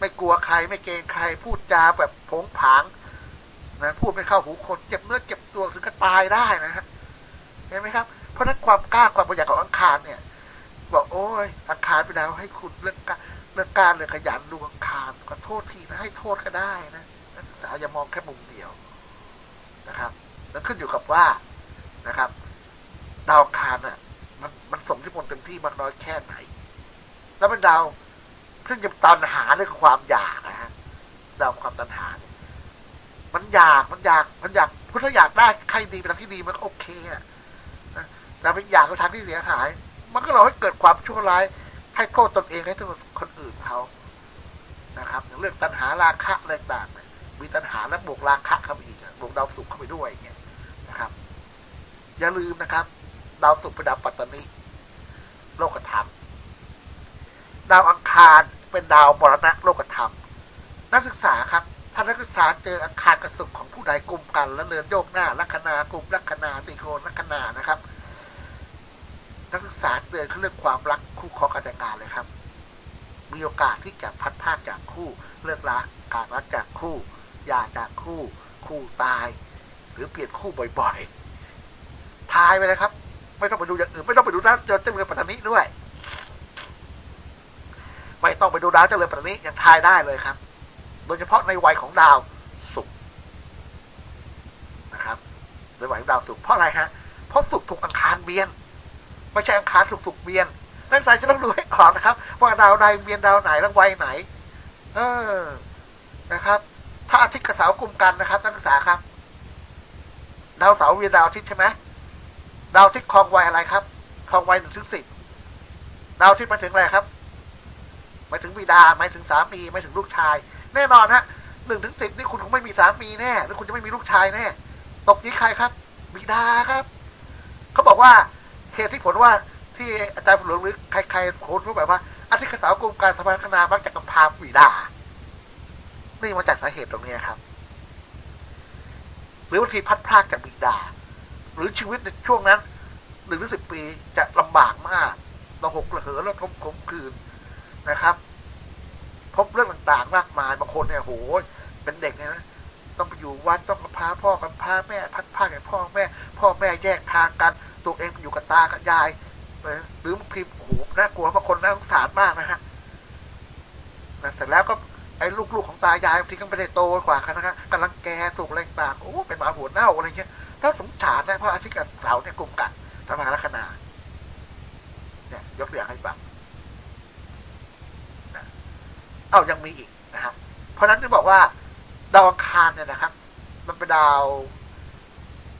ไม่กลัวใครไม่เกรงใครพูดจาแบบผงผางนะพูดไม่เข้าหูคนเจ็บเนื้อเจ็บตัวถึงก็ตายได้นะฮะเห็นไหมครับ เพราะนั้นความกล้าความประหยัดของอังคารเนี่ย บอกโอ้ยอังคารไปแล้วให้คุณเรื่องการเรื่องการเลยขยันดูอังคารขอโทษทีนะให้โทษก็ได้นะนักศึกษาอย่ามองแค่มุมเดียวนะครับแล้วขึ้นอยู่กับว่านะครับดาวอังคารน่ะ มันมันส่งที่มนเต็มที่มากน้อยแค่ไหน แล้วเป็นดาว ซึ่งจะตันหาเรื่องความอยากนะฮะดาวความตันหาเนี่ยมันอยากมันอยากมันอยากเพราะถ้าอยากได้ใครดีเป็นทางที่ดีมันโอเคอะนะแต่เป็นอยากไปทางที่เสียหาย มันก็เราให้เกิดความชั่วร้าย ให้โทษตนเองให้โทษคนอื่นเขานะครับอย่างเรื่องตัณหาราคะอะไรต่างๆมีตัณหาและบวกราคะเข้าไปอีกบวกดาวสุขเข้าไปด้วยอย่างเงี้ยนะครับ อย่าลืมนะครับ ดาวศุกเป็นดาวปัตตานีโลกธรรมดาวอังคาร เป็นดาวบรณะโลกธรรม นักศึกษาครับ ถ้านักศึกษาเจออังคารกับศุกร์ของผู้ใดกลุ่มกัน แล้วเรือนโยกหน้าลัคนากลุ่มลัคนาสีโคนลัคนานะครับ นักศึกษาเตือนเขาเรื่องความรักคู่ครองกันแต่งงานเลยครับ มีโอกาสที่จะพัดพากจากคู่เลิกลากการรักจากคู่หย่าจากคู่ คู่ตาย หรือเปลี่ยนคู่บ่อยๆทายไปเลยครับ ไม่ต้องไปดูอย่างอื่นไม่ต้องไปดูดาวเจ้าเรือนปัตตานีด้วย ไม่ต้องไปดูดาวเจ้าเรือนปัตตานียังทายได้เลยครับ โดยเฉพาะในวัยของดาวศุกร์นะครับในวัยของดาวศุกร์เพราะอะไรฮะ เพราะศุกร์ถูกอังคารเบียน ไม่ใช่อังคารถูกศุกร์เบียนนักศึกษาจะต้องดูให้ก่อนนะครับ ว่าดาวใดเบียนดาวไหนแล้ววัยไหน เออนะครับ ถ้าอาทิตย์กับเสาร์กลุ่มกันนะครับ นักศึกษาครับ ดาวเสาร์เวียนดาวอาทิตย์ใช่ไหมดาวอาทิตย์คลองวัยอะไรครับคลองวัยหนึ่งถึงสิบดาวอาทิตย์มาถึงอะไรครับ หมายถึงบิดาหมายถึงสามีหมายถึงลูกชาย แน่นอนฮะหนึ่งถึงสิบนี่คุณคงไม่มีสามีแน่หรือคุณจะไม่มีลูกชายแน่ตกนี้ใครครับ บิดาครับ เขาบอกว่าเหตุที่ผลว่าที่อาจารย์ฝนหลวงหรือใครๆโค้ดรู้แบบว่าอาทิตย์สาร์กลุ่มการสมพันธนามักจะกำพาบิดา นี่มาจากสาเหตุตรงนี้ครับ หรือบางทีพัดพรากจากบิดา หรือชีวิตในช่วงนั้นหนึ่งถึงสิบปีจะลำบากมากเราหกระเหินเราทมขมคืน นะครับ พบเรื่องต่างๆมากมายบางคนเนี่ยโหเป็นเด็กเนี่ยนะต้องไปอยู่วัดต้องกับพาพ่อกับพาแม่พัดพากจากพ่อแม่ พ่อแม่แยกทางกันตัวเองไปอยู่กับตากับยายหรือบางทีโอ้โหน่ากลัวบางคนน่าสงสารมากนะฮะนะเสร็จแล้วก็ไอ้ลูกๆของตายายบางทีก็ไม่ได้โตกว่ากันนะครับกำลังแก่ถูกอะไรต่างโอ้เป็นหมาหัวเน่าอะไรเงี้ยน่าสงสารนะเพราะอาชีพกับเสาเนี่ยกลุ่มกันทำงานลัคนาเนี่ยยกตัวอย่างให้ฟังนะ เอ้ายังมีอีกนะครับ เพราะฉะนั้นที่บอกว่า ดาวอังคารเนี่ยนะครับ มันเป็นดาว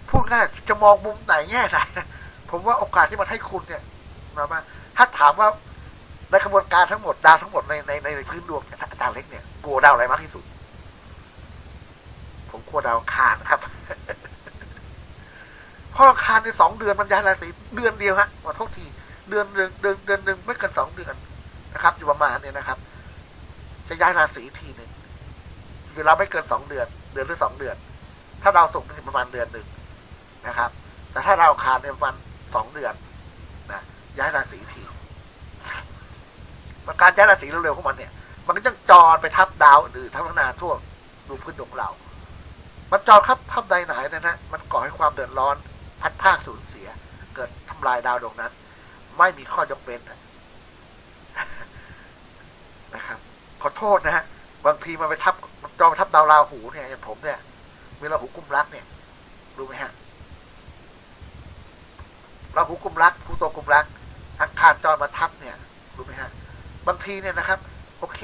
พูดง่ายจะมองมุมไหนแง่ไหนนะผมว่าโอกาสที่มันให้คุณเนี่ยมามาถ้าถามว่าในกระบวนการทั้งหมดดาวทั้งหมดในในในในพื้นดวงอาจารย์เล็กเนี่ยกลัวดาวอะไรมากที่สุด ผมกลัวดาวอังคารครับเพราะอังคารในสองเดือนมันย้ายราศีเดือนเดียวฮะขอโทษทีเดือนเดือนเดือนเดือนหนึ่งไม่เกินสองเดือนนะครับ อยู่ประมาณเนี่ยนะครับ จะย้ายราศีทีหนึ่งเวลาไม่เกินสองเดือน เดือนหรือสองเดือน ถ้าดาวศุกร์นี่ประมาณเดือนหนึ่งนะครับ แต่ถ้าดาวอังคารเนี่ยประมาณสองเดือนนะย้ายราศีทีมันการย้ายราศีเร็วๆของมันเนี่ย มันก็จะจรไปทับดาวอื่นทั้งนาทั่วดูพื้นดวงเรา มันจรครับทับใดไหนนะนะมันก่อให้ความเดือดร้อน พัดภาคสูญเสีย เกิดทำลายดาวดวงนั้น ไม่มีข้อยกเว้นนะครับ ขอโทษนะฮะ บางทีมันไปทับมันจรไปทับดาวราหูเนี่ยอย่างผมเนี่ยมีราหูกุมรักเนี่ย รู้ไหมฮะราหูกุมรักภูโตกุมรักอังคารจรมาทับเนี่ย รู้ไหมฮะ บางทีเนี่ยนะครับ โอเค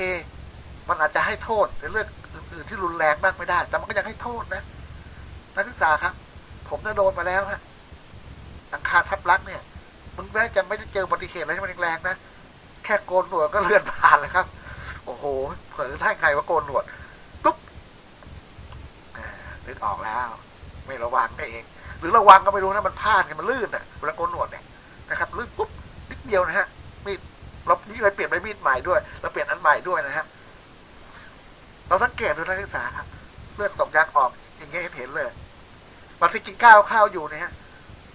มันอาจจะให้โทษในเรื่องอื่นๆที่รุนแรงมากไม่ได้ แต่มันก็ยังให้โทษนะนักศึกษาครับ ผมน่ะโดนมาแล้วฮะอังคารทับลักเนี่ยมันแม้จะไม่ได้เจออุบัติเหตุอะไรที่มันแรงๆนะแค่โกนหนวดก็เลื่อนผ่านเลยครับ โอ้โหเผลอท่าใครว่าโกนหนวดปุ๊บอ่านึกออกแล้ว ไม่ระวังเอง หรือระวังก็ไม่รู้นะมันพลาดไงมันลื่นอะเวลาโกนหนวดเนี่ยนะครับลื่นปุ๊บนิดเดียวนะฮะมีดเรานี่เลยเปลี่ยนไปมีดใหม่ด้วยเราเปลี่ยนอันใหม่ด้วยนะฮะเราสังเกตดูนักศึกษาเลือดตกยางออกอย่างเงี้ยเห็นเลยบางทีกินข้าวข้าวอยู่เนี่ยฮะ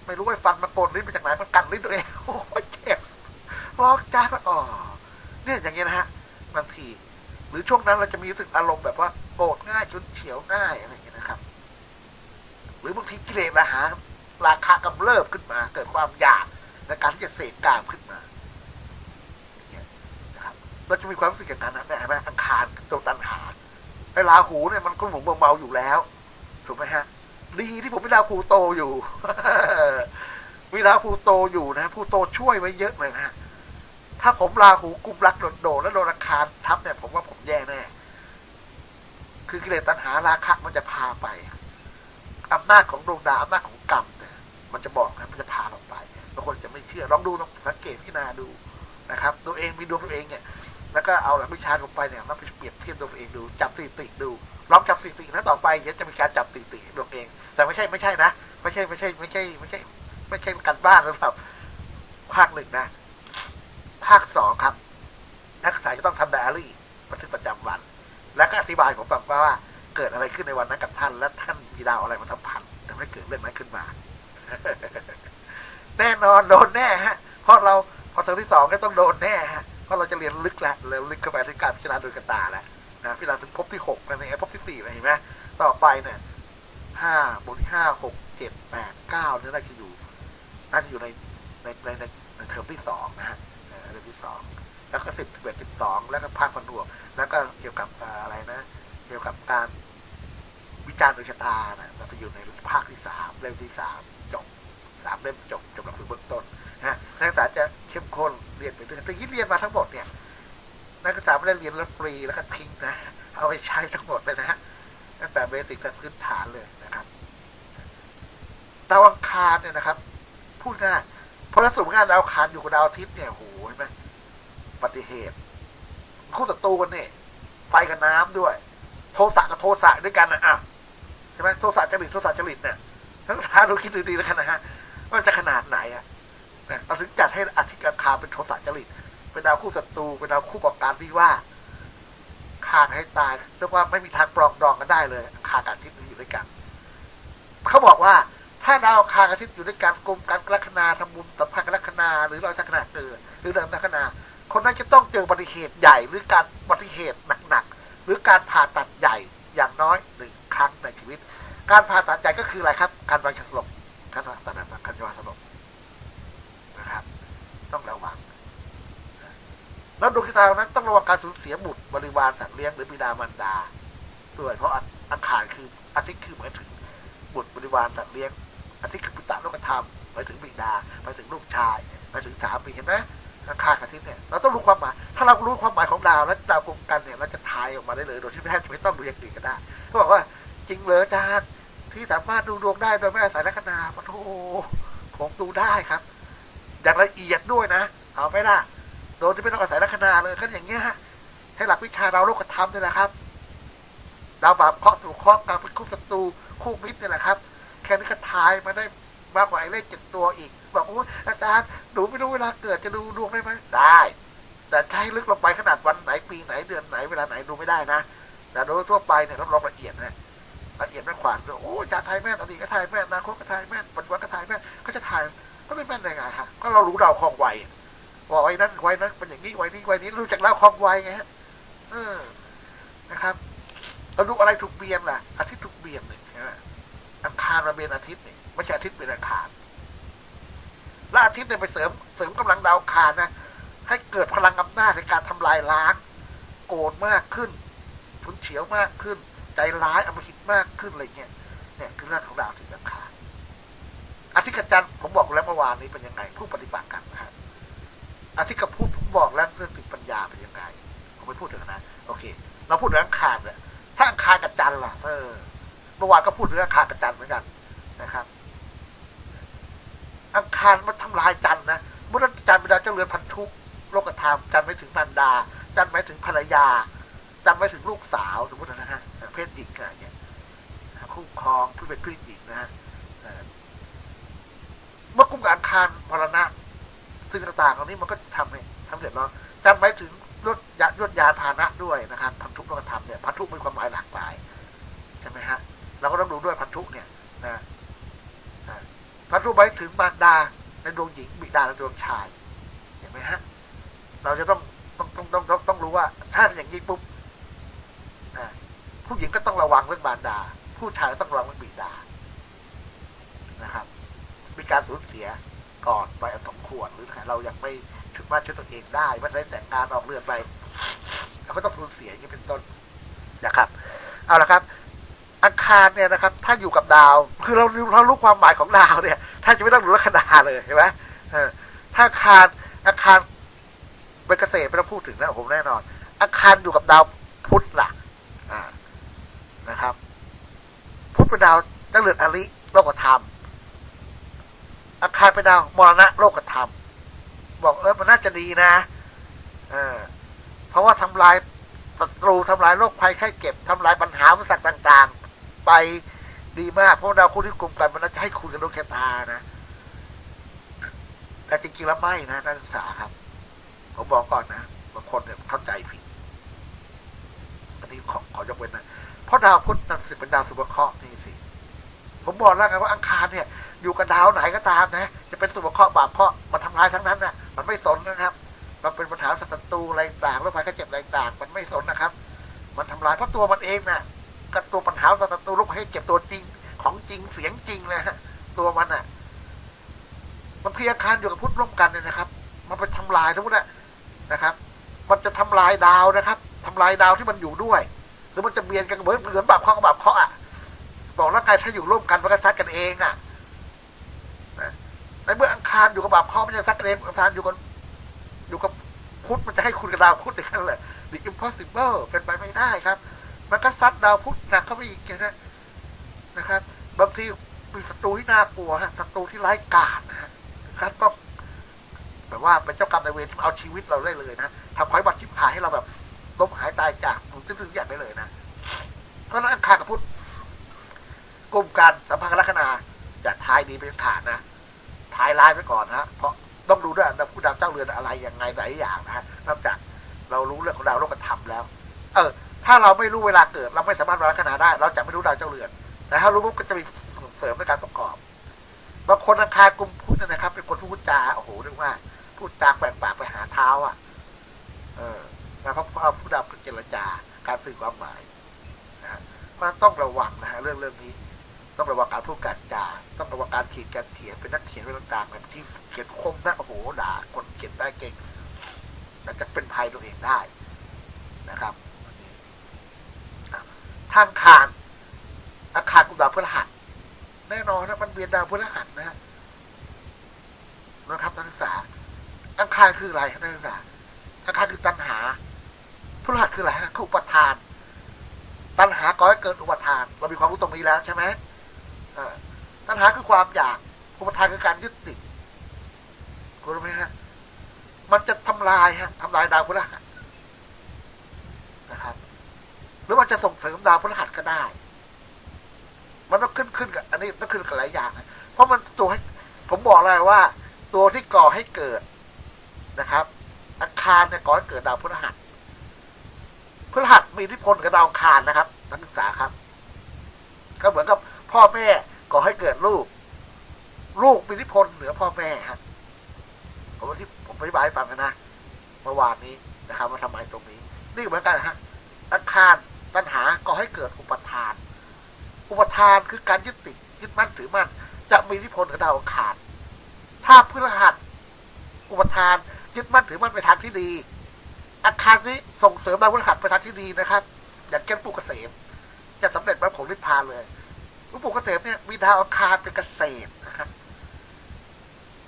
ไม่รู้ว่าฟันมันปนลิ้นมาจากไหนมันกัดลิ้นตัวเองโอ้เจ็บร้องจ้าก็อ๋อเนี่ยอย่างเงี้ยนะฮะ บางที หรือช่วงนั้นเราจะมีรู้สึกอารมณ์แบบว่าโกรธง่ายจนเฉียวง่ายอะไรอย่างเงี้ยนะครับ หรือบางทีกิเลสราหาราคากำเริบขึ้นมา เกิดความอยากในการที่จะเสกกามขึ้นมาอย่างเงี้ยนะครับเราจะมีความรู้สึกอย่างนั้นนะเห็นไหมอังคารตัวตันหาไอ้ราหูเนี่ยมันก็หมุนเบาๆอยู่แล้วถูกไหมฮะดีที่ผมมีดาหูโตอยู่ มีดาวพลูโตอยู่นะพลูโตช่วยไว้เยอะเลยนะถ้าผมราหูกุมรักโดดโดดแล้วโดนอังคาร ทับเนี่ยผมว่าผมแย่แน่ คือกิเลสตัณหาราคะมันจะพาไปอำนาจของดวงดาวอำนาจของกรรมเนี่ยมันจะบอกนะมันจะพาเราไปบางคนจะไม่เชื่อลองดูลองสังเกตพิจารณาดูนะครับ ตัวเองมีดวงตัวเองเนี่ย แล้วก็เอาหลักวิชาลงไปเนี่ยมาไปเปรียบเทียบตัวเองดูจับสถิติดูลองจับสถิตินะต่อไปเดี๋ยวจะมีการจับสถิติตัวเอง แต่ไม่ใช่ไม่ใช่นะไม่ใช่ไม่ใช่ไม่ใช่ไม่ใช่ ไม่ใช่การบ้านนะครับภาคหนึ่งนะ ภาคสองครับ นักศึกษาจะต้องทำไดอารี่บันทึกประจำวัน แล้วก็อธิบายผมฟังว่าเกิดอะไรขึ้นในวันนั้นกับท่าน และท่านมีดาวอะไรมาสัมพันธ์ทำให้เกิดเรื่องนั้นขึ้นมา แน่นอนโดนแน่ฮะ เพราะเราพอเทอมที่สองก็ต้องโดนแน่ฮะ เพราะเราจะเรียนลึกแล้วเรียนลึกเข้าไปที่การพิจารณาโดยกระตาแล้วนะพิจารณาถึงภพที่หกนั่นเองภพที่สี่อะไรเห็นไหมต่อไปเนี่ยห้าบวกที่ห้าหกเจ็ดแปดเก้าเนี่ยน่าจะอยู่น่าจะอยู่ในในในในเทอมที่สองนะฮะเทอมที่สอง แล้วก็สิบสิบเอ็ดสิบสองแล้วก็ภาคผนวก แล้วก็เกี่ยวกับอะไรนะ เกี่ยวกับการวิจารณ์โดยชะตานะมันไปอยู่ในภาคที่สามเล่มที่สามจบสามเล่มจบจบหลักสูตรเบื้องต้นนะนักศึกษาจะเข้มข้นเรียนไปเรื่อยแต่ยิ่งเรียนมาทั้งหมดเนี่ยนักศึกษาไม่ได้เรียนแล้วฟรีแล้วก็ทิ้งนะเอาไปใช้ทั้งหมดเลยนะฮะตั้งแต่เบสิกแต่พื้นฐานเลยนะครับดาวอังคารเนี่ยนะครับ พูดง่ายเพราะลักษณะงานดาวอังคารอยู่กับดาวอาทิตย์เนี่ยโหเห็นไหม ปฏิเหตุ คู่ศัตรูกันเนี่ยไฟกับน้ำด้วย โทสะกับโทสะด้วยกันนะอะใช่ไหมโทสะจริตโทสะจริตเนี่ยทั้งทานดูคิดดูดีแล้วกันนะฮะว่าจะขนาดไหนอะเราถึงจัดให้อาทิตย์อังคารเป็นโทสะจริต เป็นดาวคู่ศัตรูเป็นดาวคู่ก่อการวิวาทฆ่าให้ตายเรียกว่าไม่มีทางปรองดองกันได้เลยอังคารกับอาทิตย์อยู่ด้วยกันเขาบอกว่าถ้าดาวคารอาทิตย์อยู่ด้วยกันกลมกันลัคนาทำมุมสัมพันธ์กับลัคนา หรือรอยสักนาเกิดหรือเดิมลัคนา คนนั้นจะต้องเจออุบัติเหตุใหญ่หรือการอุบัติเหตุหนักๆหรือการผ่าตัดใหญ่อย่างน้อยหนึ่งครั้งในชีวิต การผ่าตัดใหญ่ก็คืออะไรครับ การวางยาสลบการผ่าตัดแบบการวางสลบนะครับ ต้องระวังแล้วดวงชะตานั้นต้องระวังการสูญเสียบุตรบริวารสัตว์เลี้ยงหรือบิดามารดาด้วยเพราะอังคารคืออาทิตย์คือหมายถึงบุตรบริวารสัตว์เลี้ยงอาทิตย์คือปิตะโลกธรรมหมายถึงบิดาหมายถึงลูกชายหมายถึงสามีเห็นไหม อังคากับทิตย์เนี่ยเราต้องรู้ความหมาย ถ้าเรารู้ความหมายของดาวและดาวกลุ่มกันเนี่ยเราจะทายออกมาได้เลยโดยที่ไม่แทบจะไม่ต้องดูอย่างอื่นก็ได้เขาบอกว่าจริงเลยอาจารย์ที่สามารถดูดวงได้โดยไม่อาศัยลัคนาปะโถผมดูได้ครับ อย่างละเอียดด้วยนะ เอาไหมล่ะโดยที่ไม่ต้องอาศัยลัคนาเลยก็อย่างเงี้ยฮะให้หลักวิชาดาวโลกธรรมนี่แหละครับดาวบาปเคราะห์สู่เคราะห์กลางเป็นคู่ศัตรูคู่มิตรนี่แหละครับ แค่นี้ก็ทายมาได้มากกว่าไอ้เลขเจ็ดตัวอีก บอกโอ้อาจารย์ หนูไม่รู้เวลาเกิดจะดูดวงได้ไหมได้ แต่ใช้ลึกลงไปขนาดวันไหนปีไหนเดือนไหนเวลาไหนดูไม่ได้นะแต่โดยทั่วไปเนี่ยรับรองละเอียดนะละเอียดไม่ขวานโอ้อาจารย์ทายแม่นอดีตก็ทายแม่นนาคตก็ทายแม่นปัจจุบันก็ทายแม่นก็จะทายก็ไม่แม่นได้ไงฮะก็เรารู้ดาคลองไวว่าไว้นั้นไว้นั้นเป็นอย่างนี้ไว้นี้ไว้นี้รู้จักดาวคลองไวไงฮะเออนะครับเราดูอะไรถูกเบียนล่ะอาทิตย์ถูกเบียนเนี่ยอังคารมาเบียนอาทิตย์เนี่ยไม่ใช่อาทิตย์เป็นอังคาร แล้วอาทิตย์เนี่ยไปเสริมเสริมกำลังดาวคารนะ ให้เกิดพลังอำนาจในการทำลายล้าง โกรธมากขึ้นฉุนเฉียวมากขึ้น ใจร้ายอมหิตมากขึ้นอะไรเงี้ยเนี่ยคือเรื่องของดาวอาทิตย์อังคารอาทิตย์กับจันทร์ผมบอกแล้วเมื่อวานนี้เป็นยังไง ผู้ปฏิบัติกันนะฮะอาทิตย์กับพูดผมบอกแล้วเรื่องติปัญญาเป็นยังไงผมไม่พูดถึงนะโอเค เราพูดถึงอังคารเนี่ยถ้าอังคารกับจันทร์ล่ะเออเมื่อวานก็พูดถึงอังคารกับจันทร์เหมือนกัน อังคารมันทำลายจันนะมื่อจันเป็นดาวเจ้าเรือนพันธุโลกธรรมจันไม่ถึงมารดา จันทร์หมายถึงภรรยา จันทร์หมายถึงลูกสาวสมมตินะฮะเพศหญิงอะไรเงี้ยคู่ครองผู้เป็นเพศหญิงนะฮะเมื่อกุมกับอังคารมรณะสิ่งต่างๆเหล่านี้มันก็ทำให้ทำเดือดร้อนจันหมายถึงรถยานรถยานพาหนะด้วยนะครับพันธุโลกธรรมเนี่ยพันธุมีความหมายหลากหลายใช่ไหมฮะเราก็ต้องดูด้วยพันธุเนี่ยนะ พันธุหมายถึงมารดาในดวงหญิงบิดาในดวงชาย เห็นไหมฮะ เราจะต้องต้องต้องต้องต้องต้องรู้ว่า ถ้าอย่างนี้ปุ๊บผู้หญิงก็ต้องระวังเรื่องบารดา ผู้ชายต้องระวังเรื่องบิดานะครับ มีการสูญเสียก่อนไปอันสมควรหรือเรายังไม่ถึงว่าช่วยตัวเองได้ไม่ได้แต่งงานออกเรือนไปเราก็ต้องสูญเสียอย่างนี้เป็นต้นนะครับ เอาละครับ คารเนี่ยนะครับถ้าอยู่กับดาว คือเราเรารู้ความหมายของดาวเนี่ยท่านจะไม่ต้องรู้ลัคนาเลยเห็นไหมถ้าอาคารอาคารเป็นเกษตรไม่ต้องพูดถึงนะผมแน่นอน อาคารอยู่กับดาวพุธล่ะนะครับ พุธเป็นดาวตั้งเรือนอริโลกธรรมอาคารเป็นดาวมรณะโลกธรรม บอกเออมันน่าจะดีนะเออเพราะว่าทำลายศัตรูทำลายโรคภัยไข้เจ็บทำลายปัญหาอุปสรรคต่าง ๆ ไปดีมาก เพราะดาวคู่ที่กลุ่มกันมันน่าจะให้คุณกับดวงชะตานะ แต่จริงๆแล้วไม่นะนักศึกษาครับ ผมบอกก่อนนะบางคนเนี่ยเข้าใจผิดอันนี้ขอขอยกเว้นนะเพราะดาวพุธนั่นสิเป็นดาวสุภเคราะห์นี่สิผมบอกแล้วไงว่าอังคารเนี่ย อยู่กับดาวไหนก็ตามนะ จะเป็นสุภเคราะห์บาปเคราะห์มันทำลายทั้งนั้นนะมันไม่สนนะครับมันเป็นปัญหาศัตรูอะไรต่างโรคภัยไข้เจ็บอะไรต่าง มันไม่สนนะครับ มันทำลายเพราะตัวมันเองนะ่ะ กับตัวปัญหาศัตรูโรคภัยไข้เจ็บตัวจริงของจริงเสียงจริงเลยฮะตัวมันอะ มันเพียงคารอยู่กับพุทธร่วมกันเนี่ยนะครับ มันไปทำลายทั้งหมดนะนะครับ มันจะทำลายดาวนะครับทำลายดาวที่มันอยู่ด้วย หรือมันจะเบียนกันเหมือนเหมือนบาปเคราะห์กับบาปเคราะห์อะบอกร่างกายถ้าอยู่ร่วมกันมันก็ซัดกันเองอะนะในเมื่ออังคารอยู่กับบาปเคราะห์มันจะซัดกันเองอังคารอยู่กับอยู่กับพุทธมันจะให้คุณกับดาวพุทธอย่างนั้นแหละ The impossible เป็นไปไม่ได้ครับ มันก็ซัดดาวพุธหนักเข้าไปอีกนั้นนะครับ บางทีมีศัตรูที่น่ากลัวฮะศัตรูที่ร้ายกาจนะฮะครับก็แบบว่าเป็นเจ้ากรรมนายเวรที่เอาชีวิตเราได้เลยนะทำให้บัตรชิบหายให้เราแบบล้มหายตายจากถึงถึงอย่างได้เลยนะเพราะนั้นอังคารกับพุธกลุ่มการสัมพันธ์ลัคนาจะทายดีเป็นขาดนะทายร้ายไปก่อนนะเพราะต้องดูด้วยนะผู้ดาวเจ้าเรือนอะไรยังไงหลายอย่างนะฮะนอกจากเรารู้เรื่องของดาวโลกธรรมแล้ว เออ ถ้าเราไม่รู้เวลาเกิด เราไม่สามารถวัดลัคนาได้ เราจะไม่รู้ดาวเจ้าเรือน แต่ถ้ารู้ปุ๊บก็จะมีส่งเสริมในการประกอบบางคนอังคารกลุ่มพุธนะครับ เป็นคนพูดจาโอ้โหเรียกว่าพูดจาแปลกปากไปหาเท้าอะ เออนะเพราะเอาผู้ดาวเจรจาการสื่อความหมายนะเพราะฉะนั้นต้องระวังนะฮะเรื่องเรื่องนี้ ต้องระวังการพูดการจาต้องระวังการเขียนการเขียนเป็นนักเขียนเป็นต่างๆแบบที่เขียนคมนะโอ้โหด่าคนเขียนได้เก่งแต่จะเป็นภัยตัวเองได้นะครับ ทางคารอาคารกุมดาวพฤหัสแน่นอนนะมันเวียนดาวพฤหัสนะฮะนะครับนักศึกษาอังคารคืออะไรนักศึกษาอังคารคือตัณหาพฤหัสคืออะไรฮะคืออุปทาน ตัณหาก่อให้เกิดอุปทาน เรามีความรู้ตรงนี้แล้วใช่ไหมตัณหาคือความอยาก อุปทานคือการยึดติดคุณรู้ไหมฮะมันจะทำลายฮะทำลายดาวพฤหัสนะครับ รือมันจะส่งเสริมดาวพฤหัสก็ได้ มันต้องขึ้นขึ้นกับอันนี้ต้องขึ้นกับหลายอย่างนะเพราะมันตัวให้ผมบอกเลยว่า ตัวที่ก่อให้เกิดนะครับอาคารเนี่ยก่อให้เกิดดาวพฤหัสพฤหัสมีอิทธิพลกับดาวอังคารนะครับนักศึกษาครับ ก็เหมือนกับพ่อแม่ก่อให้เกิดลูก ลูกมีอิทธิพลเหนือพ่อแม่ครับผมที่ผมอธิบายให้ฟังกันนะเมื่อวานนี้นะครับว่าทำไมตรงนี้ นี่เหมือนกันนะฮะอาคาร ตัณหาก่อให้เกิดอุปทาน อุปทานคือการยึดติดยึดมั่นถือมั่นจะมีอิทธิพลกับดาวอังคารถ้าพฤหัสอุปทานยึดมั่นถือมั่นไปทางที่ดีอาคารนี้ส่งเสริมดาวพฤหัสไปทางที่ดีนะครับ อย่างเช่นปู่เกษม จะสำเร็จมรรคผลนิพพานเลยลวงปู่เกษมเนี่ยมีดาวอังคารเป็นเกษตรนะครับ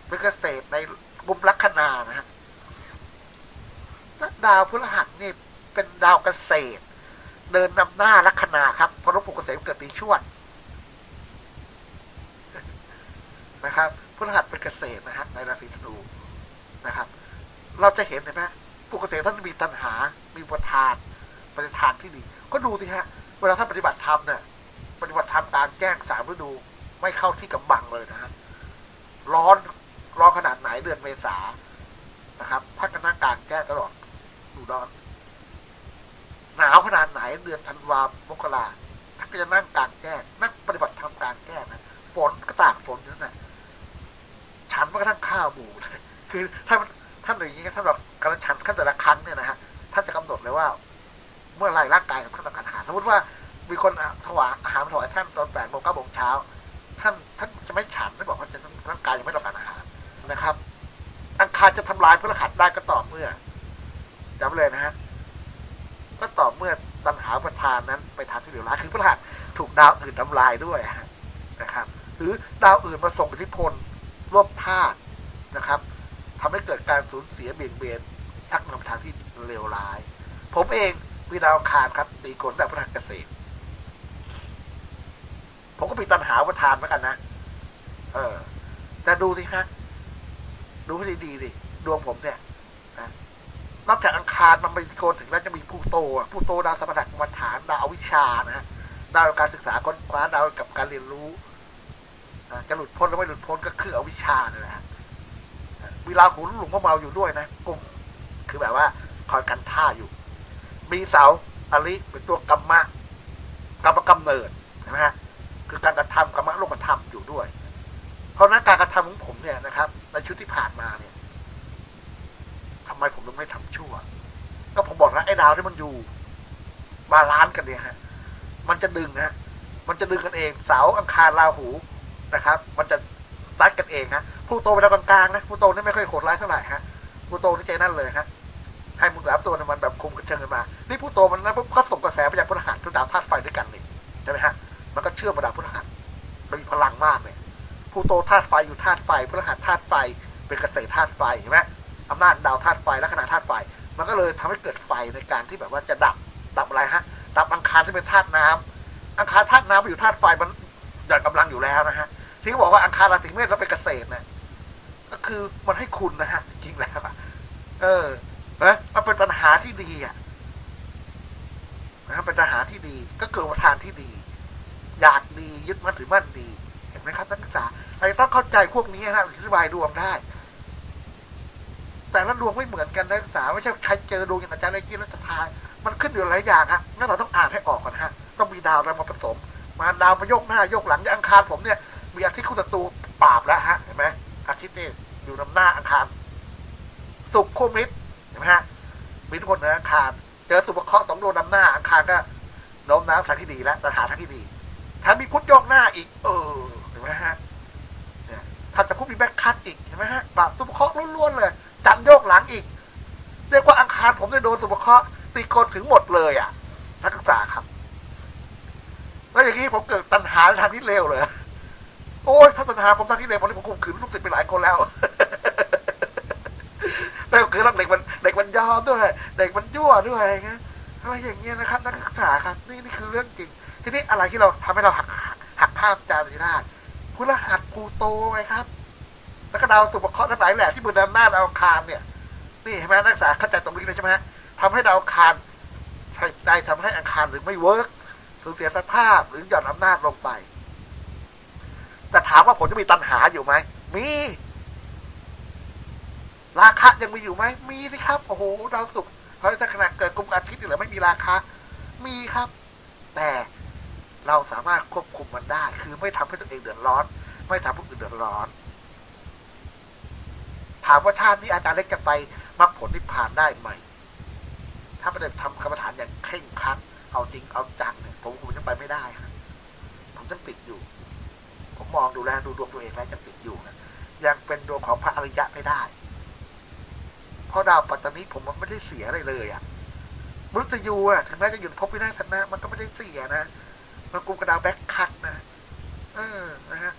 เป็นเกษตรในบุมลัคนานะฮะและดาวพฤหัสนี่เป็นดาวเกษตร เดินนำหน้าลัคนาครับเพราะหลวงปู่เกษมเกิดปีชวดนะครับพฤหัสเป็นเกษตรนะฮะในราศีธนูนะครับ เราจะเห็นเห็นไหมปู่เกษมท่านมีตัณหา มีอุปทานปฏิทานที่ดี ก็ดูสิฮะเวลาท่านปฏิบัติธรรมเนี่ยปฏิบัติธรรมกลารแจ้งสามฤดู ไม่เข้าที่กำบังเลยนะฮะร้อนร้อนขนาดไหนเดือนเมษานะครับท่านก็นั่งกลางแจ้งตลอดดูร้อนาวขนาดไหนเดือนธันวามกราท่านก็จะนั่งกลางแจ้งนั่งปฏิบัติธรรมกลางแจ้งนะฝนก็ตากฝนอยู่นั่นแหละฉันมันก็ทั้งข้าวหมูคือถ้านท่านอย่างนี้ถ้าแบบการฉันขั้นแต่ละครั้งเนี่ยนะฮะท่านจะกำหนดเลยว่า เมื่อไรร่างกายของท่านต้องการอาหารสมมติว่ามีคนถวายอาหารถวายท่านตอนแปดโมงเก้าโมงเช้าท่านท่านจะไม่ฉันท่านบอกว่าจะร่างกายยังไม่ต้องการอาหารนะครับ อังคารจะทำลายพฤหัสได้ก็ต่อเมื่อจำเลยนะฮะก็ต่อเมื่อ ตัณหาประทานนั้นไปทางที่เหลือร้ายคือพฤหัสถูกดาวอื่นทำลายด้วยนะครับ หรือดาวอื่นมาส่งอิทธิพลร่วมธาตุนะครับทำให้เกิดการสูญเสียเบี่ยงเบนชักนำทางที่เลวร้าย ผมเองมีดาวคารครับ ตีกลแบบพฤหัสเกษตรผมก็มีตัณหาประทานเหมือนกันนะเออแต่ดูสิฮะดูให้ดีๆดิดวงผมเนี่ย นอกจากอังคารมันไปโกนถึงแล้วจะมีพูโตอะพลูโตดาวสมรรถกรรมฐานดาววิชานะดาวการศึกษาค้นคว้าดาวกับการเรียนรู้จะหลุดพ้นหรือไม่หลุดพ้นก็คืออวิชาเนี่ยนะฮะอะมีราหูหลุงพ่อเมาอยู่ด้วยนะกลุ่มคือแบบว่าคอยกันท่าอยู่ มีเสาอลิเป็นตัวกรรมะกรรมกำเนิดใช่ไหมฮะคือการกระทำกรรมะโลกธรรมอยู่ด้วย เพราะฉะนั้นการกระทำของผมเนี่ยนะครับในชุดที่ผ่านมาเนี่ย ทำไมผมถึงไม่ทำชั่ว ก็ผมบอกแล้วไอ้ดาวที่มันอยู่บาลานซ์กันเนี่ยฮะ มันจะดึงฮะ มันจะดึงกันเอง เสาอังคารราหูนะครับ มันจะตัดกันเองฮะผู้โตเป็นดากลางๆนะผู้โตนี่ไม่ค่อยโหดร้ายเท่าไหร่ฮะผู้โตนี่ใจนั่นเลยฮะให้มึงสามตัวมันแบบคุมกันเชิงกันมา นี่ผู้โตมันนะก็ส่งกระแสไปจากพลหัสทุดาวธาตุไฟด้วยกันนี่ใช่ไหมฮะ มันก็เชื่อมมาดาวพลหัสมันมีพลังมากเลยผู้โตธาตุไฟอยู่ธาตุไฟพลหัสธาตุไฟเป็นเกษตรธาตุไฟเห็นไหม อำนาจดาวธาตุไฟและขนาดธาตุไฟ มันก็เลยทำให้เกิดไฟในการที่แบบว่าจะดับดับอะไรฮะดับอังคารที่เป็นธาตุน้ำอังคารธาตุน้ำไปอยู่ธาตุไฟมันหย่อนกำลังอยู่แล้วนะฮะที่เขาบอกว่าอังคารราศีเมษเราเป็นเกษตรนะก็คือมันให้คุณนะฮะจริงแล้วอะเออนะมันเป็นปัญหาที่ดีอะนะครับเป็นปัญหาที่ดี ก็เกิดประทานที่ดี อยากดียึดมั่นถือมั่นดีเห็นไหมครับนักศึกษาเราต้องเข้าใจพวกนี้นะอธิบายดวงได้ แต่ละดวงไม่เหมือนกันนักศึกษาไม่ใช่ใครเจอดวงอย่างอาจารย์อะไรกินแล้วจะทายมันขึ้นอยู่หลายอย่างฮะงั้นเราต้องอ่านให้ออกก่อนฮะต้องมีดาวอะไรมาผสม มาดาวมาโยกหน้าโยกหลังอย่างอังคารผมเนี่ยมีอาทิตย์คู่ศัตรูปราบแล้วฮะเห็นไหมอาทิตย์นี่อยู่นำหน้าอังคารสุขคู่มิตรเห็นไหมฮะมีทุกคนในอังคารเจอสุภเคราะห์สองดวงนำหน้าอังคารก็โน้มน้าวทางที่ดีแล้วปัญหาทางที่ดีถ้ามีพุทธโยกหน้าอีก เออเห็นไหมฮะเนี่ยถ้าจะพุทธมีแบ็คคัตอีกเห็นไหมฮะปราบสุภเคราะห์ล้วนๆเลย นโยกหลังอีก เรียกว่าอังคารผมได้โดนสุภเคราะห์ตีโกลถึงหมดเลยอะนักศึกษาครับ แล้วอย่างนี้ผมเกิดตัณหาทางที่เลวเลยโอ้ยถ้าตัณหาผมทางที่เลวผมนี่ผมข่มขืนลูกศิษย์ไปหลายคนแล้วแล้วคือเด็กมันเด็กมันยอมด้วย เด็กมันยั่วด้วยอะไรเงี้ยอะไรอย่างเงี้ยนะครับ นักศึกษาครับ นี่นี่คือเรื่องจริง ทีนี้อะไรที่เราทำให้เราหักหักหักภาพจารย์ได้พฤหัสพลูโตไงครับ แล้วก็ดาวสุภเคราะห์ทั้งหลายแหละที่มือำน้าดาวอังคารเนี่ย นี่เห็นไหมนักศึกษาเข้าใจตรงนี้เลยใช่ไหมฮะทำให้ดาวอังคารใช่ได้ทำให้อังคารหรือไม่เวิร์กสูญเสียสภาพหรือหย่อนอำนาจลงไป แต่ถามว่าผมจะมีตัณหาอยู่ไหม มี ราคะยังมีอยู่ไหม มีสิครับ โอ้โห ดาวศุกร์เพราะถ้าขนาดเกิดกลุ่มอาทิตย์นี่เหรอไม่มีราคะ มีครับ แต่เราสามารถควบคุมมันได้ คือไม่ทำให้ตัวเองเดือดร้อน ไม่ทำให้ผู้อื่นเดือดร้อน ถามว่าชาตินี้อาจารย์เล็กจะไปมรรคผลนิพพานได้ไหม ถ้าไม่ได้ทำกรรมฐานอย่างเคร่งครัด เอาจริงเอาจังเนี่ยผมคงยังไปไม่ได้ครับผมยังติดอยู่ ผมมองดูแลดูดวงตัวเองแล้วยังติดอยู่นะยังเป็นดวงของพระอริยะไม่ได้ เพราะดาวปัตตานีผมมันไม่ได้เสียอะไรเลยอะมฤตยูอะถึงแม้จะอยู่ในภพวินาศนะ มันก็ไม่ได้เสียนะ มันกลุ่มกับดาวแบ็คคัทนะ เออนะฮะ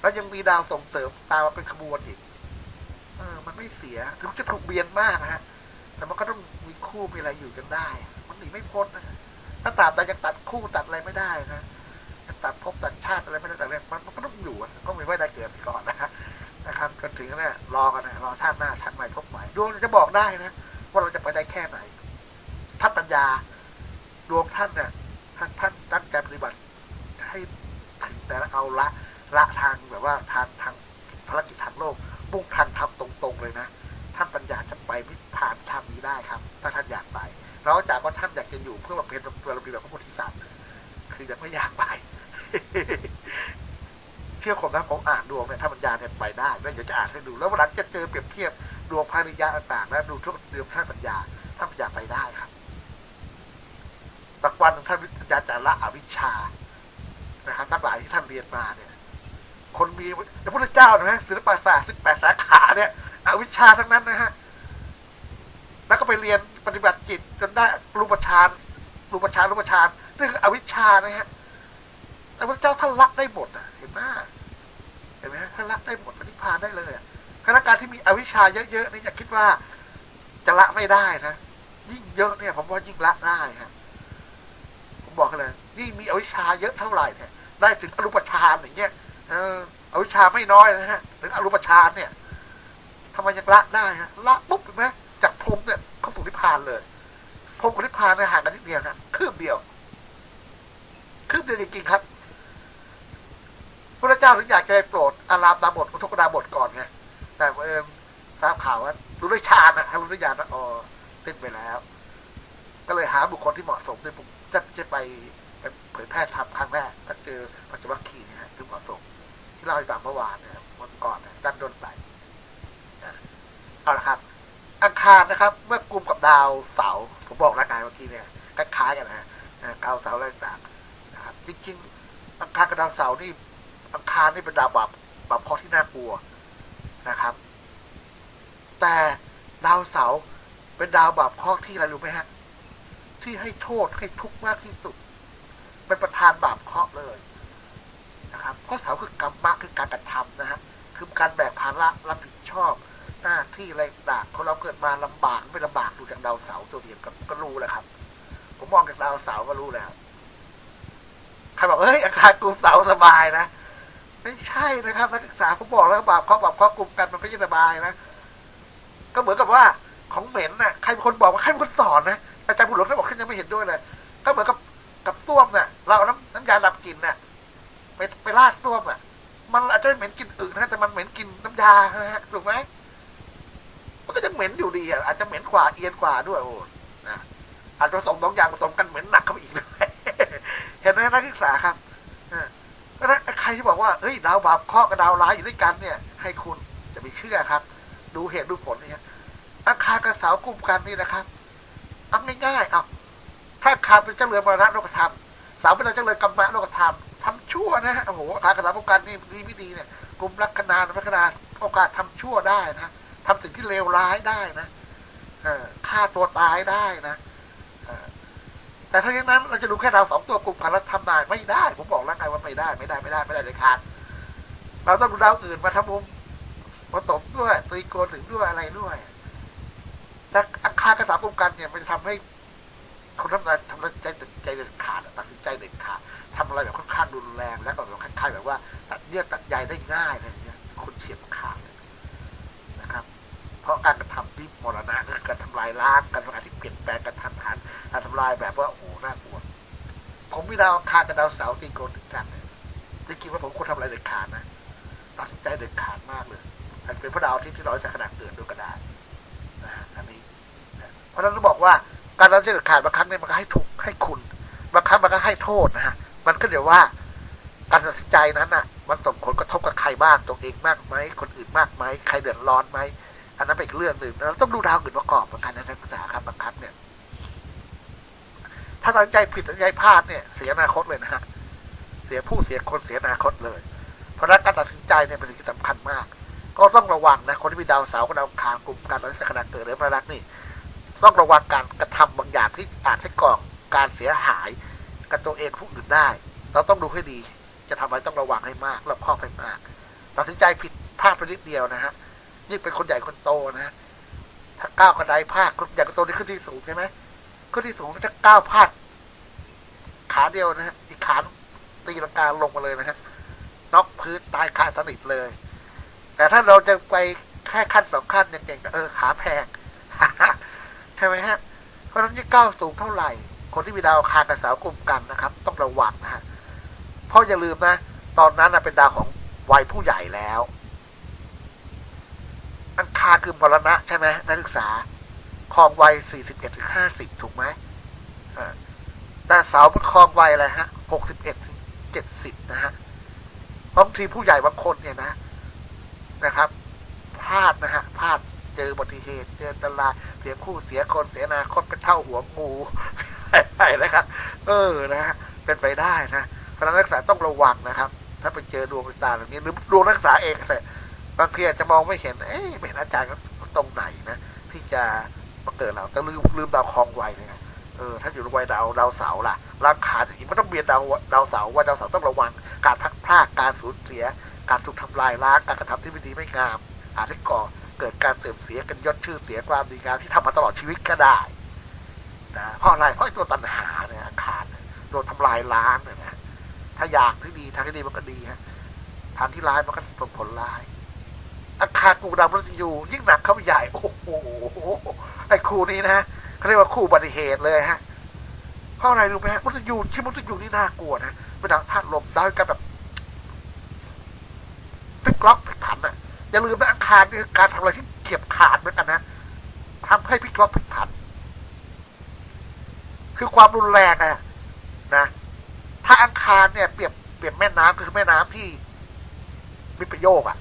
แล้วยังมีดาวส่งเสริมตามมาเป็นขบวนอีก มันไม่เสียถึงจะถูกเบียนมากนะฮะ แต่มันก็ต้องมีคู่มีอะไรอยู่กันได้ มันหนีไม่พ้นนะถ้าตราบใดยังตัดคู่ตัดอะไรไม่ได้นะยังตัดภพตัดชาติอะไรไม่ได้แต่เนี่ยมันมันก็ต้องอยู่ก็ไม่ไว้ได้เกิดไปก่อนนะฮะนะครับจนถึงเนี่ยรอกันนะรอชาติหน้าชาติใหม่พบใหม่ดวงจะบอกได้นะว่าเราจะไปได้แค่ไหนท่านปัญญาดวงท่านเนี่ยท่านท่านตั้งใจปฏิบัติให้ถึงแต่ละเอาละละทางแบบว่าทาง เพื่อบำเพ็ญบารมีแบบพระโพธิสัตว์คือยังไม่อยากไป เชื่อผมนะผมอ่านดวงเนี่ยท่านปัญญาเนี่ยไปได้แล้วเดี๋ยวจะอ่านให้ดู แล้ววันหลังจะเจอเปรียบเทียบดวงภาริยะต่างๆ แล้วดูทุกดวงท่านปัญญาท่านปัญญาไปได้ครับไปสักวันหนึ่งท่านวิทยาจะละอวิชชานะครับทั้งหลายที่ท่านเรียนมาเนี่ย คนมีพระพุทธเจ้านะศิลปศาสตร์สิบแปดสาขาเนี่ยอวิชชาทั้งนั้นนะฮะแล้วก็ไปเรียนปฏิบัติจิตจนได้รูปฌาน รูปฌานรูปฌานนี่คืออวิชชานะฮะแต่พระเจ้าท่านละได้หมดอะ เห็นไหมเห็นไหมท่านละได้หมดปฏิพพานได้เลยอะคณะการที่มีอวิชชาเยอะๆนี่อย่าคิดว่าจะละไม่ได้นะยิ่งเยอะเนี่ยผมว่ายิ่งละได้ฮะผมบอกเลยยิ่มีอวิชชาเยอะเท่าไหร่เนี่ยได้ถึงอรูปฌานอย่างเงี้ยเอออวิชชาไม่น้อยนะฮะถึงอรูปฌานเนี่ยทำไมยังละได้ฮะละปุ๊บเห็นไหมจากพรมเนี่ยเข้าสู่นิพพานเลย พรหมกับนิพพานเนี่ยห่างกันนิดเดียวฮะคืบเดียวคืบเดียวจริงๆครับพระเจ้าถึงอยากจะไปโปรดอารามดาบทอุทกดาบทก่อนไงแต่เออทราบข่าวว่ารู้ด้วยฌานนะทางรู้ด้วยญาณนะอ๋อสิ้นไปแล้ว ก็เลยหาบุคคลที่เหมาะสมในผมจะจะไปเผยแพร่ธรรมครั้งแรกก็เจอปัจจุบันคีย์นะฮะที่เหมาะสม ที่เล่าให้ฟังเมื่อวานนี่ยวันก่อนนี่ยดันโดนไปเอาละครับ อังคารนะครับ เมื่อกลุ่มกับดาวเสาร์ผมบอกแล้วไงเมื่อกี้เนี่ยคล้ายๆกันนะฮะดาวเสาร์อะไรต่างนะครับจริงๆอังคารกับดาวเสาร์นี่อังคารนี่เป็นดาวบาปบาปเคราะห์ที่น่ากลัวนะครับ แต่ดาวเสาร์เป็นดาวบาปเคราะห์ที่อะไรรู้ไหมฮะที่ให้โทษให้ทุกข์มากที่สุด เป็นประธานบาปเคราะห์เลยนะครับเพราะเสาร์คือกรรมะคือการกระทำนะฮะคือการแบกภาระรับผิดชอบ หน้าที่อะไรต่างคนเราเกิดมาลำบากไม่ลำบากดูจากดาวเสาร์ตัวเดียวก็ก็รู้แล้วครับ ผมมองจากดาวเสาร์ก็รู้แล้วใครบอกเฮ้ยอาคารกลุ่มเสาร์สบายนะไม่ใช่นะครับนักศึกษาผมบอกแล้วบาปเคราบาปเครากลุ่มกันมันไม่ใช่สบายนะก็เหมือนกับว่าของเหม็นน่ะใครเป็นคนบอกว่าใครเป็นคนสอนนะอาจารย์ผู้หลวงท่านบอกท่านยังไม่เห็นด้วยเลยก็เหมือนกับกับส้วมน่ะ เราเอาน้ำน้ำยาดับกลิ่นน่ะไปไปราดส้วมอะ มันอาจจะเหม็นกลิ่นอึนะแต่มันเหม็นกลิ่นน้ำยานะฮะถูกไหม เหม็นอยู่ดีอะอาจจะเหม็นกว่าเอียนกว่าด้วยโอ้นะอาจจะผสมสองอย่างผสมกันเหม็นหนักเข้าไปอีกเลยเห็นไหมนักศึกษาครับเพราะนั้นใครที่บอกว่าเอ้ยดาวบาปเคราะห์กับดาวร้ายอยู่ด้วยกันเนี่ย ให้คุณจะไปเชื่อครับ ดูเหตุดูผลเนี่ยอาคารกับเสากลุ่มกันนี่นะครับเอาง่ายๆเอาถ้าคารเป็นเจ้าเรือนมรณะโลกธรรมเสาเป็นเจ้าเรือนกรรมะโลกธรรมทำชั่วนะโอ้โหอาคารกับเสากลุ่มกันนี่ดีไม่ดีเนี่ยกลุ่มลัคนาลัคนาโอกาสทำชั่วได้นะ ทำสิ่งที่เลวร้ายได้นะอฆ่าตัวตายได้นะอแต่ถ้าอย่างนั้นเราจะดูแค่เราสองตัวกลุ่มกันแล้วทำได้ไม่ได้ ผมบอกแล้วไงว่าไม่ได้ ไม่ได้ไม่ได้ไม่ได้เลยขาดเราต้องดูดาวอื่นมาทำมุมผสมด้วยตีโกณถึงด้วยอะไรด้วยแต่อาคารกระสากลุ่มกันเนี่ยมันจะทำให้คนทำงานทำใจใจเด็ดขาดตัดสินใจเด็ดขาดทำอะไรแบบค่อนข้างรุนแรงแล้วก็แบบคล้ายๆแบบว่า ตัดเยื่อตัดใยได้ง่ายอะไรอย่างเงี้ยคนเฉียบขาด เพราะการกระทำที่มรณะคือการทำลายล้างการทำงานที่เปลี่ยนแปลงการทันหันการทำลายแบบว่าโอ้หน่ากลัวผมมีดาวคากับดาวเสาร์ตีโกนถึงกันเลยจริงๆว่าผมควรทำอะไรเด็ดขาดนะตัดสินใจเด็ดขาดมากเลยอาจจะเป็นพระดาวอาที่ที่เราจะขนาดเกิดด้วยก็ได้นะอันนี้เพราะฉะนั้นต้องบอกว่าการตัดสินใจเด็ดขาดบางครั้งเนี่ยมันก็ให้ทุกให้คุณบางครั้งมันก็ให้โทษนะฮะมันก็เดี๋ยวว่าการตัดสินใจนั้นน่ะ มันส่งผลกระทบกับใครบ้างตัวเองมากไหมคนอื่นมากไหมใครเดือดร้อนไหม อันนั้นเป็นอีกเรื่องหนึ่งเราต้องดูดาวอื่นประกอบเหมือนกันนะนักศึกษาครับบางครั้งเนี่ย ถ้าตัดสินใจผิดตัดสินใจพลาดเนี่ย เสียอนาคตเลยนะฮะเสียผู้เสียคนเสียอนาคตเลย เพราะนั้นการตัดสินใจเนี่ยเป็นสิ่งที่สำคัญมาก ก็ต้องระวังนะคนที่มีดาวเสาร์กับดาวอังคารกลุ่มการตัดสินใจขณะเกิดหรือพระรักนี่ต้องระวังการกระทำบางอย่างที่อาจให้ก่อการเสียหายกับตัวเองผู้อื่นได้ เราต้องดูให้ดี จะทำอะไรต้องระวังให้มากรอบคอบให้มาก ตัดสินใจผิดพลาดไปนิดเดียวนะฮะ ยิ่งเป็นคนใหญ่คนโตนะถ้าก้าวกระไดพลาดคนใหญ่คนโตนี่ขึ้นที่สูงใช่ไหมขึ้นที่สูงถ้าก้าวพลาดขาเดียวนะฮะอีกขาตีลังกาลงมาเลยนะฮะน็อกพื้นตายขาดสนิทเลย แต่ถ้าเราจะไปแค่ขั้นสองขั้นเนี่ยเก่งก็เออขาแพงใช่ไหมฮะ เพราะฉะนั้นยิ่ก้าวสูงเท่าไหร่ คนที่มีดาวคารกับเสาวกลุ่มกันนะครับ ต้องระวังนะฮะเพราะอย่าลืมนะ ตอนนั้นเป็นดาวของวัยผู้ใหญ่แล้ว อังคารคือมรณะใช่ไหมนักศึกษาครองวัยสี่สิบเอ็ดถึงห้าสิบถูกไหมอ่าแต่เสาร์มันครองวัยอะไรฮะหกสิบเอ็ดถึงเจ็ดสิบนะฮะบางทีผู้ใหญ่บางคนเนี่ยนะนะครับพลาดนะฮะพลาดเจออุบัติเหตุเจออันตรายเสียคู่เสียคนเสียนาคตเป็นเท่าหัวงูได้นะครับ เออนะฮะเป็นไปได้นะเพราะนักศึกษาต้องระวังนะครับ ถ้าไปเจอดวงตาแบบนี้หรือดวงนักศึกษาเองแต่ บางทีอาจจะมองไม่เห็น เอ๊ะไม่เห็นอาจารย์ตรงไหนนะที่จะมาเกิดเราแต่ลืมลืมดาวคลองไวเลยนะเออถ้าอยู่ในวัยดาวดาวเสาล่ะรางขาดอย่างนี้มันต้องเบียนดาวดาวเสาว่าดาวเสาต้องระวัง การพักพรากการสูญเสีย การถูกทำลายล้างการกระทำที่ไม่ดีไม่งาม อาจจะก่อเกิดการเสื่อมเสียกันยศชื่อเสียความดีงามที่ทำมาตลอดชีวิตก็ได้นะเพราะอะไรเพราะไอ้ตัวตัณหาเนี่ยอาคารเนี่ยตัวทำลายล้างเนี่ยนะถ้าอยากที่ดีทางที่ดีมันก็ดีฮะทางที่ร้ายมันก็ส่งผลร้าย อาคารกูดาวมฤตยูยิ่งหนักเข้าไปใหญ่ โอ้โหไอ้คู่นี้นะเขาเรียกว่าคู่อุบัติเหตุเลยฮะเพราะอะไรรู้ไหมฮะมฤตยูที่มฤตยูนี่น่ากลัวนะเป็นดาวธาตุลมดาวกันแบบพลิกล็อกพลิกผันอะอย่าลืมนะอังคารนี่คือการทำอะไรที่เกียบขาดเหมือนกันนะทำให้พลิกล็อกพลิกผัน คือความรุนแรงอะนะถ้าอังคารเนี่ยเปรียบเปรียบแม่น้ำคือแม่น้ำที่มีประโยคอะ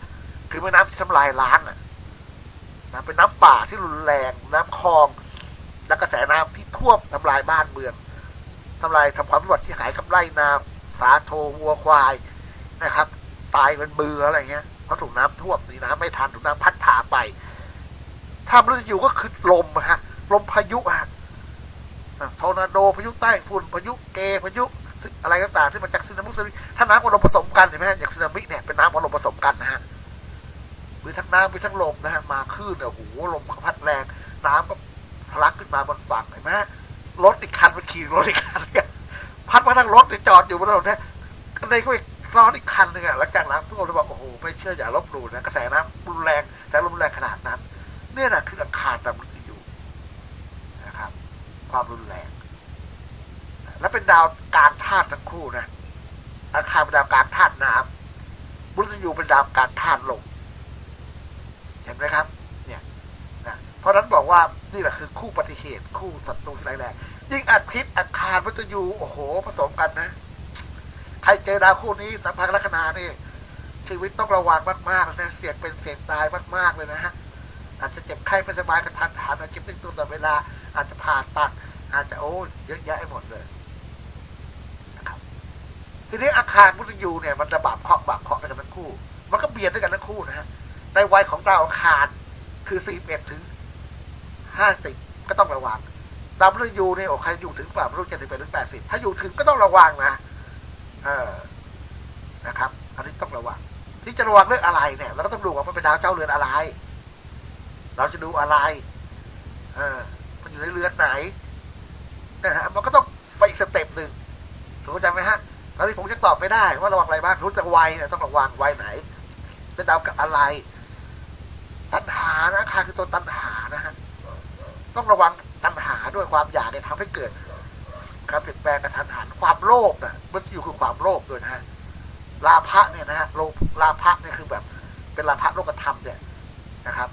คือแม่น้ำที่ทำลายล้างอะนะเป็นน้ำป่าที่รุนแรง น้ำคลอง และกระแสน้ำที่ท่วมทำลายบ้านเมืองทำลายทำความวิบัติที่หายกับไร่นาสาโทวัวควายนะครับ ตายเป็นเบืออะไรเงี้ยเพราะถูกน้ำท่วมหนีน้ำไม่ทันถูกน้ำพัดผ่าไปถ้ามฤตยูก็คือลมอะฮะลมพายุอะฮะอะทอร์นาโดพายุใต้ฝุ่นพายุเกพายุอะไรต่างๆที่มันจากซึนามิสึนามิถ้าน้ำกับลมผสมกันเห็นไหมฮะอย่างสึนามิเนี่ยเป็นน้ำกับลมผสมกันนะฮะ มีทั้งน้ำมีทั้งลมนะฮะมาคลื่นเนี่ยโอ้โหลมพัดแรง น้ำก็ทะลักขึ้นมาบนฝั่งเห็นไหมรถอีกคันไปขี่รถอีกคันเนี่ยพัดมาทั้งรถที่จอดอยู่บนถนนเนี่ยก็เลยก็ไปร้อนอีกคันหนึ่งอะหลังจากน้ำท่วมเลยบอกโอ้โหไม่เชื่ออย่าลบหลู่นะกระแสน้ำรุนแรงแต่รุนแรงขนาดนั้นเนี่ยนะคืออังคารดาวมฤตยูนะครับ ความรุนแรง และเป็นดาวกลางธาตุทั้งคู่นะอังคารเป็นดาวกลางธาตุน้ำมฤตยูเป็นดาวกลางธาตุลม เห็นไหมครับ เนี่ยนะเพราะนั้นบอกว่านี่แหละคือคู่ปฏิเหตุ คู่ศัตรูที่ร้ายแรงยิ่งอาทิตย์อังคารมฤตยูโอ้โห ผสมกันนะ ใครเจอดาวคู่นี้สัมพันธ์ลัคนานี่ชีวิตต้องระวังมากๆนะเสี่ยงเป็นเสี่ยงตายมาก ๆเลยนะฮะอาจจะเจ็บไข้ไม่สบายกระทันหันอาจจะเจ็บตึงตัวตลอเวลา อาจจะผ่าตัด อาจจะโอ้เยอะแยะไปหมดเลยนะครับทีนี้อาคารมุตยูเนี่ยมันจะบาปเคาะบาปเคาะกันทั้งคู่ มันก็เบียดด้วยกันทั้งคู่นะฮะ ในวัยของดาวอาคารคือสี่เอ็ดถึงห้าสิบก็ต้องระวังดาวมุตยูเนี่ยโอ้ใครอยู่ถึงเปล่าไม่รู้เจ็ดสิบแปดถึงแปดสิบถ้าอยู่ถึงก็ต้องระวังนะ เออนะครับ อันนี้ต้องระวัง ที่จะระวังเรื่องอะไรเนี่ยเราก็ต้องดูว่ามันเป็นดาวเจ้าเรือนอะไร เราจะดูอะไร เออมันอยู่ในเรือนไหนนะฮะมันก็ต้องไปอีกสเต็ปหนึ่งถูกใจไหมฮะตอนนี้ผมจะตอบไม่ได้ว่าระวังอะไรบ้างรู้จักวัยเนี่ยต้องระวังวัยไหนเป็นดาวกับอะไร ตัณหานะคาคือตัวตัณหานะฮะต้องระวังตัณหาด้วยความอยากเนี่ยทำให้เกิดการเปลี่ยนแปลงกระทันหันความโลภนะมันอยู่คือความโลภด้วยนะฮะลาภะเนี่ยนะฮะโลภลาภะเนี่ยคือแบบ เป็นลาภะโลกธรรมเนี่ยนะครับ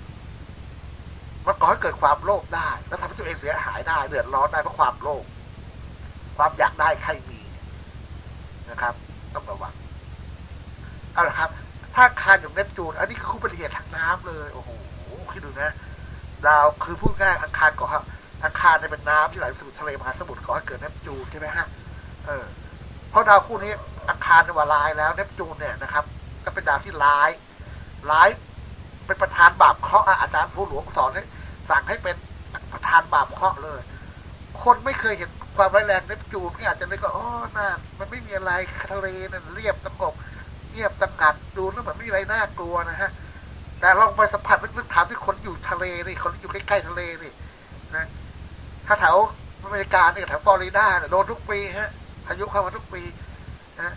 มันก่อให้เกิดความโลภได้ แล้วทำให้ตัวเองเสียหายได้เดือดร้อนได้เพราะความโลภความอยากได้ใครมีนะครับ ต้องระวังเอาละครับ ถ้าคานอยู่เนปจูน อันนี้คือคู่ปฏิเหตุทางน้ำเลย โอ้โห คิดดูนะ ดาวคือพูดง่ายอังคารก่อครับอังคารเนี่ยเป็นน้ำที่ไหลสู่ทะเลมหาสมุทรก่อให้เกิดเนปจูนใช่ไหมฮะ เออ เพราะดาวคู่นี้อังคารเนี่ยว่าร้ายแล้วเนปจูนเนี่ยนะครับ ก็เป็นดาวที่ร้าย ร้าย เป็นประธานบาปเคราะห์อาจารย์ผู้หลวงสอนให้สั่งให้เป็นประธานบาปเคราะห์เลย คนไม่เคยเห็นความร้ายแรงเนปจูนก็อาจจะนึกว่าอ๋อน่ามันไม่มีอะไรทะเลนั่นเรียบสงบ เงียบสงัดดูแล้วมันไม่มีอะไรน่ากลัวนะฮะ แต่ลองไปสัมผัสลึกๆถามที่คนอยู่ทะเลนี่คนอยู่ใกล้ๆทะเลนี่นะถ้าแถวอเมริกาเนี่ยแถวฟลอริดาเนี่ยโดนทุกปีฮะพายุเข้ามาทุกปีนะ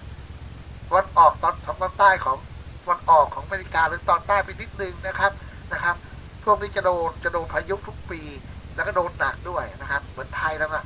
วันออกตอนสองตอนใต้ของวันออกของอเมริกาหรือตอนใต้ไปนิดนึงนะครับนะครับ พวกนี้จะโดนจะโดนพายุทุกปี แล้วก็โดนหนักด้วยนะครับ เหมือนไทยแล้วอะ